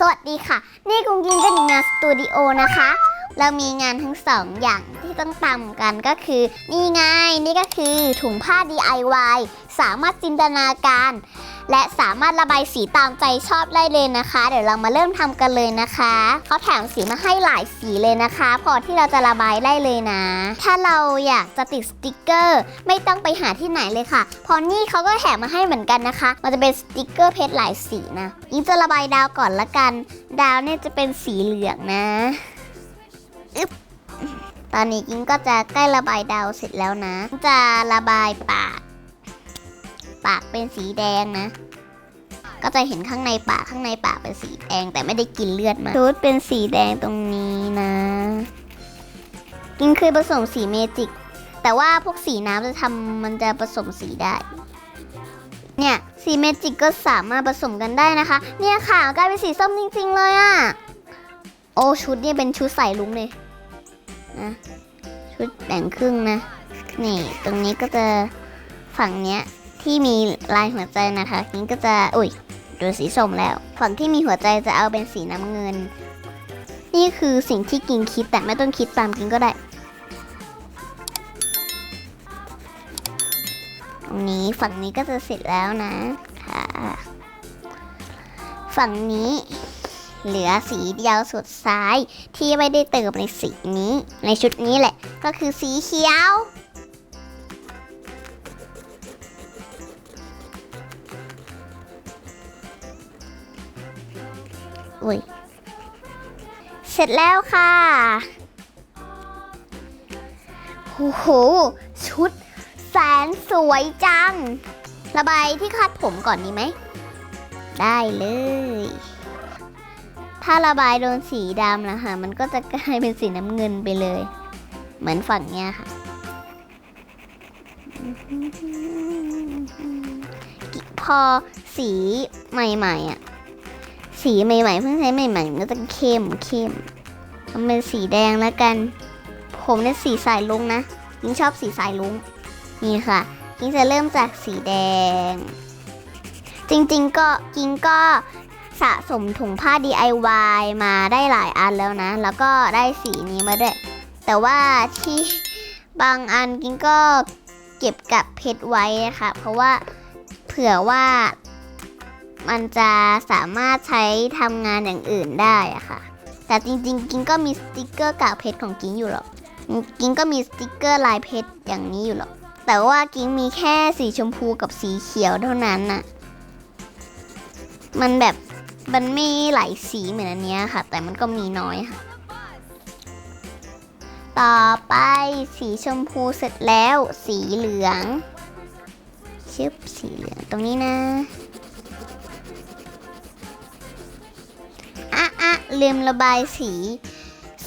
สวัสดีค่ะ นี่กุ้งกินกันนาสตูดิโอนะคะ เรามีงานทั้งสองอย่างที่ต้องทำกันก็คือ นี่ไงนี่ก็คือถุงผ้า DIY สามารถจินตนาการ และสามารถระบายสีตามใจชอบได้เลยนะคะ เดี๋ยวเรามาเริ่มทำกันเลยนะคะเขาแถมสีมาให้หลายสีเลยนะคะ พอที่เราจะระบายได้เลยนะ ถ้าเราอยากจะติดสติกเกอร์ ไม่ต้องไปหาที่ไหนเลยค่ะ พอนี่เขาก็แถมมาให้เหมือนกันนะคะ มันจะเป็นสติกเกอร์เพชรหลายสีนะยิ่งจะระบายดาวก่อนละกัน ดาวเนี่ยจะเป็นสีเหลืองนะ อึ๊บตอนนี้กิ้งก็จะใกล้ระบายดาวเสร็จแล้วนะ จะระบายปาก ปากเป็นสีแดงนะ ก็จะเห็นข้างในปากข้างในปากเป็นสีแดงแต่ไม่ได้กินเลือดมาชุดเป็นสีแดงตรงนี้นะ กิ้งเคยผสมสีเมจิก แต่ว่าพวกสีน้ำจะทำมันจะผสมสีได้ เนี่ยสีเมจิกก็สามารถผสมกันได้นะคะ เนี่ยค่ะกลายเป็นสีส้มจริงๆเลยอะ่ะ โอ้ชุดเนี่ยเป็นชุดใส่ลุงเลย นะ ชุดแบ่งครึ่งนะ นี่ตรงนี้ก็จะฝั่งเนี้ยที่มีลายหัวใจนะคะกิ้ก็จะอุ้ยดูสีส้มแล้ว ฝั่งที่มีหัวใจจะเอาเป็นสีน้ำเงิน นี่คือสิ่งที่กิงคิดแต่ไม่ต้องคิดตามกิงก็ได้ ตรงนี้ฝั่งนี้ก็จะเสร็จแล้วนะค่ะ ฝั่งนี้ เหลือสีเดียวสุดซ้าย ที่ไม่ได้เติมในสีนี้ ในชุดนี้แหละ ก็คือสีเขียวอุ้ยเสร็จแล้วค่ะโอ้โห ชุดแสนสวยจัง ระบายที่คาดผมก่อนดีไหม ได้เลย ถ้าระบายโดนสีดำนะคะมันก็จะกลายเป็นสีน้ำเงินไปเลย เหมือนฝั่งเนี้ยค่ะ พอสีใหม่ๆอะ สีใหม่ๆเพิ่งใช้ใหม่ๆมันก็จะเข้มเข้มทำเป็นสีแดงแล้วกัน ผมเนี่ยสีสายลุงนะยิ่งชอบสีสายลุงนี่ค่ะกิ้งจะเริ่มจากสีแดง จริงๆก็กิ้งก็ สะสมถุงผ้า DIY มาได้หลายอันแล้วนะ แล้วก็ได้สีนี้มาด้วย แต่ว่าที่บางอันกิ้งก็เก็บกับเพชรไว้นะคะเพราะว่าเผื่อว่ามันจะสามารถใช้ทำงานอย่างอื่นได้อะค่ะ แต่จริงๆ กิ้งก็มีสติกเกอร์กากเพชรของกิ้งอยู่หรอก กิ้งก็มีสติกเกอร์ลายเพชรอย่างนี้อยู่หรอก แต่ว่ากิ้งมีแค่สีชมพูกับสีเขียวเท่านั้นน่ะ มันแบบ มันไม่หลายสีเหมือนอันเนี้ยค่ะ แต่มันก็มีน้อยค่ะ ต่อไปสีชมพูเสร็จแล้ว สีเหลืองชึบสีเหลืองตรงนี้นะอะอะลืมระบายสี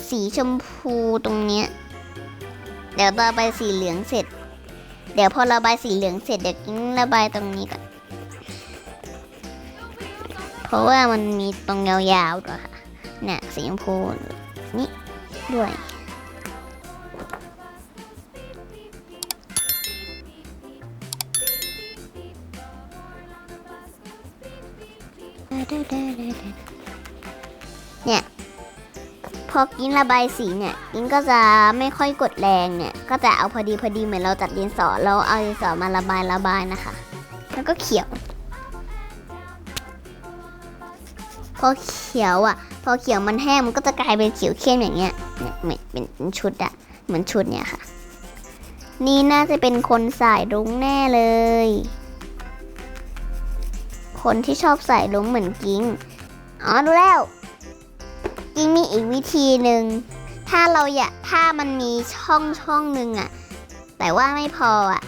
สีชมพูตรงเนี้ยเดี๋ยวระบายสีเหลืองเสร็จ เดี๋ยวพอระบายสีเหลืองเสร็จเดี๋ยวกิ้งระบายตรงนี้ก่อน เพราะว่ามันมีตรงยาวๆด้วยค่ะ เนี่ยสีชมพูนี่ด้วย เนี่ย พอกินระบายสีเนี่ย กินก็จะไม่ค่อยกดแรงเนี่ย ก็จะเอาพอดีพอดีเหมือนเราจัดดินสอเราเอาดินสอมาระบายระบายนะคะ แล้วก็เขียว พอเขียวอะ พอเขียวมันแห้งมันก็จะกลายเป็นเขียวเข้มอย่างเงี้ยเนี่ยเหมือนเป็นชุดอะ เหมือนชุดเนี่ยค่ะ นี่น่าจะเป็นคนสายรุ้งแน่เลย คนที่ชอบใส่รุ้งเหมือนกิ้งอ๋อรู้แล้วกิ้งมีอีกวิธีหนึ่งถ้าเราอยากถ้ามันมีช่องช่องหนึ่งอะแต่ว่าไม่พออะ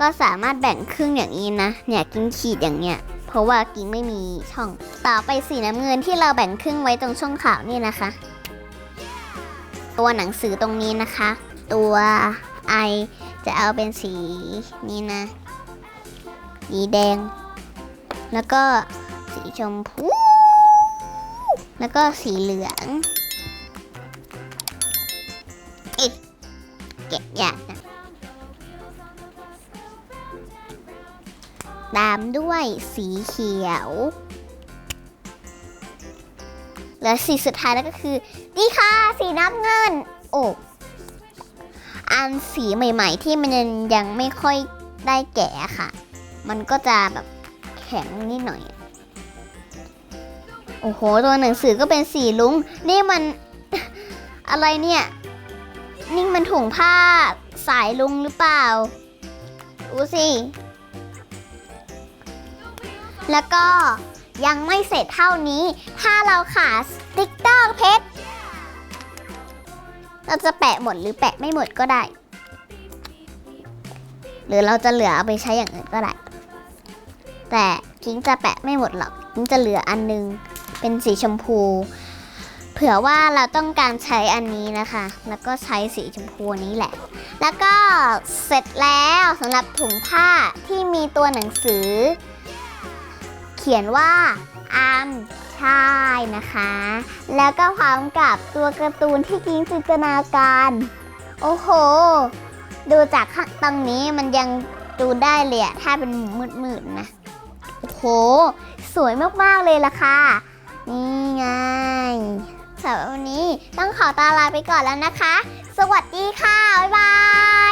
ก็สามารถแบ่งครึ่งอย่างนี้นะเนี่ยกิ้งขีดอย่างเนี้ย เพราะว่ากิ้งไม่มีช่อง ต่อไปสีน้ำเงินที่เราแบ่งครึ่งไว้ตรงช่องขาวนี่นะคะ ตัวหนังสือตรงนี้นะคะ ตัวไอจะเอาเป็นสีนี้นะสีแดง แล้วก็สีชมพู แล้วก็สีเหลืองเอ๊ะเก็บยากนะ ตามด้วยสีเขียวเหลือสีสุดท้ายแล้วก็คือ นี่ค่ะ สีน้ำเงิน โอ้อันสีใหม่ ๆ ที่มันยังยังไม่ค่อยได้แก่ค่ะ มันก็จะแบบแข็งนิดหน่อย โอ้โห ตัวหนังสือก็เป็นสีลุ้ง นี่มันอะไรเนี่ย นี่มันถุงผ้าสายลุงหรือเปล่า ดูสิ แล้วก็ยังไม่เสร็จเท่านี้ ถ้าเราขาดสติ๊กเกอร์เพชร เราจะแปะหมดหรือแปะไม่หมดก็ได้ หรือเราจะเหลือเอาไปใช้อย่างอื่นก็ได้ แต่พิงจะแปะไม่หมดหรอกพิงจะเหลืออันนึง เป็นสีชมพู เผื่อว่าเราต้องการใช้อันนี้นะคะ แล้วก็ใช้สีชมพูนี้แหละ แล้วก็เสร็จแล้วสำหรับถุงผ้าที่มีตัวหนังสือ เขียนว่าอัมชายนะคะ แล้วก็พร้อมกับตัวการ์ตูนที่กิ้งจินตนาการ โอ้โห ดูจากข้างตรงนี้มันยังดูได้เลยอะถ้าเป็นมืดๆนะ โอ้โห สวยมากๆเลยล่ะค่ะ นี่ไงสำหรับวันนี้ต้องขอตาลาไปก่อนแล้วนะคะ สวัสดีค่ะ บ๊ายบาย